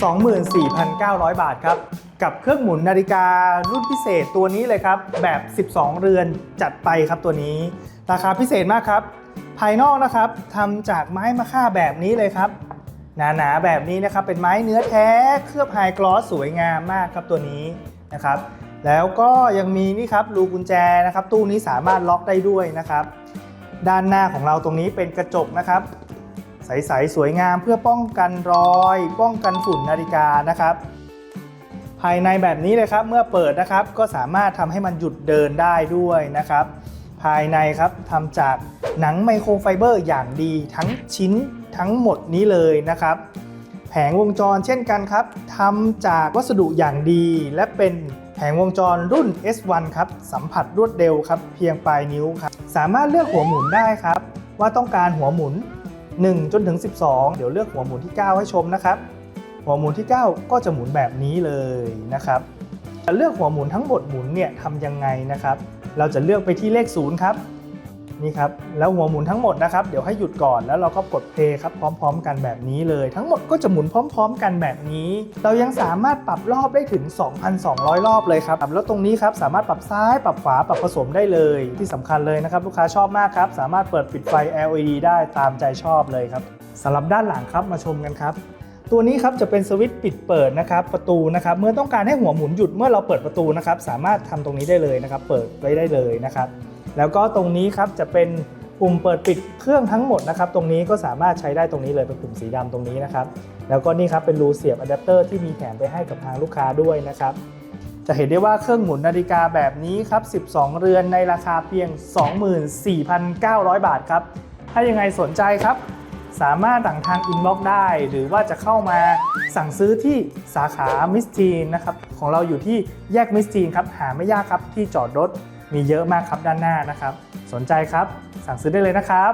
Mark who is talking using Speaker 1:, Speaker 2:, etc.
Speaker 1: 24,900 บาทครับ กับเครื่องหมุนนาฬิการุ่นพิเศษตัวนี้เลยครับ แบบ 12 เรือนจัดไปครับตัวนี้ ราคาพิเศษมากครับ ภายนอกนะครับทำจากไม้มะค่าแบบนี้เลยครับ หนาๆแบบนี้นะครับ เป็นไม้เนื้อแท้ เคลือบไฮกลอสสวยงามมากครับตัวนี้นะครับ แล้วก็ยังมีนี่ครับรูกุญแจนะครับ ตู้นี้สามารถล็อกได้ด้วยนะครับ ด้านหน้าของเราตรงนี้เป็นกระจกนะครับ ใสๆสวยงามเพื่อป้องกันรอย ป้องกันฝุ่นนาฬิกานะครับ ภายในแบบนี้เลยครับเมื่อเปิดนะครับก็สามารถทำให้มันหยุดเดินได้ด้วยนะครับ ภายในครับทำจากหนังไมโครไฟเบอร์อย่างดีทั้งชิ้นทั้งหมดนี้เลยนะครับ แผงวงจรเช่นกันครับทำจากวัสดุอย่างดี และเป็นแผงวงจรรุ่น S1 ครับสัมผัสรวดเร็วครับเพียงปลายนิ้วครับ สามารถเลือกหัวหมุนได้ครับ ว่าต้องการหัวหมุน 1 จนถึง 12 เดี๋ยวเลือกหัวหมุนที่ 9 ให้ชมนะครับ หัวหมุนที่ 9 ก็จะหมุนแบบนี้เลยนะครับจะเลือกหัวหมุนทั้งหมดหมุนเนี่ยทำยังไงนะครับ เราจะเลือกไปที่เลข 0 ครับ นี่ครับแล้วหัวหมุนทั้งหมดนะครับเดี๋ยวให้หยุดก่อนแล้วเราก็กดเพลย์ครับพร้อม ๆ กันแบบนี้เลย ทั้งหมดก็จะหมุนพร้อม ๆ กันแบบนี้ เรายังสามารถปรับรอบได้ถึง 2,200 รอบเลยครับแล้วตรงนี้ครับสามารถปรับซ้ายปรับขวาปรับผสมได้เลย ที่สำคัญเลยนะครับลูกค้าชอบมากครับสามารถเปิดปิดไฟ LED ได้ตามใจชอบเลยครับสำหรับด้านหลังครับมาชมกันครับตัวนี้ครับจะเป็นสวิตช์ปิดเปิดนะครับประตูนะครับเมื่อต้องการให้หัวหมุนหยุดเมื่อเราเปิดประตูนะครับสามารถทำตรงนี้ได้เลยนะครับ เปิดไว้ได้เลยนะครับ แล้วก็ตรงนี้ครับจะเป็นปุ่มเปิดปิดเครื่องทั้งหมดนะครับ ตรงนี้ก็สามารถใช้ได้ตรงนี้เลยเป็นปุ่มสีดำตรงนี้นะครับ แล้วก็นี่ครับเป็นรูเสียบอะแดปเตอร์ที่มีแถมไปให้กับทางลูกค้าด้วยนะครับ จะเห็นได้ว่าเครื่องหมุนนาฬิกาแบบนี้ครับ 12 เรือนในราคาเพียง 24,900 บาทครับ ถ้ายังไงสนใจครับ สามารถสั่งทางอินบ็อกซ์ได้ หรือว่าจะเข้ามาสั่งซื้อที่สาขามิสทีนนะครับของเราอยู่ที่แยกมิสทีนครับหาไม่ยากครับที่จอดรถ มีเยอะมากครับด้านหน้านะครับ สนใจครับ สั่งซื้อได้เลยนะครับ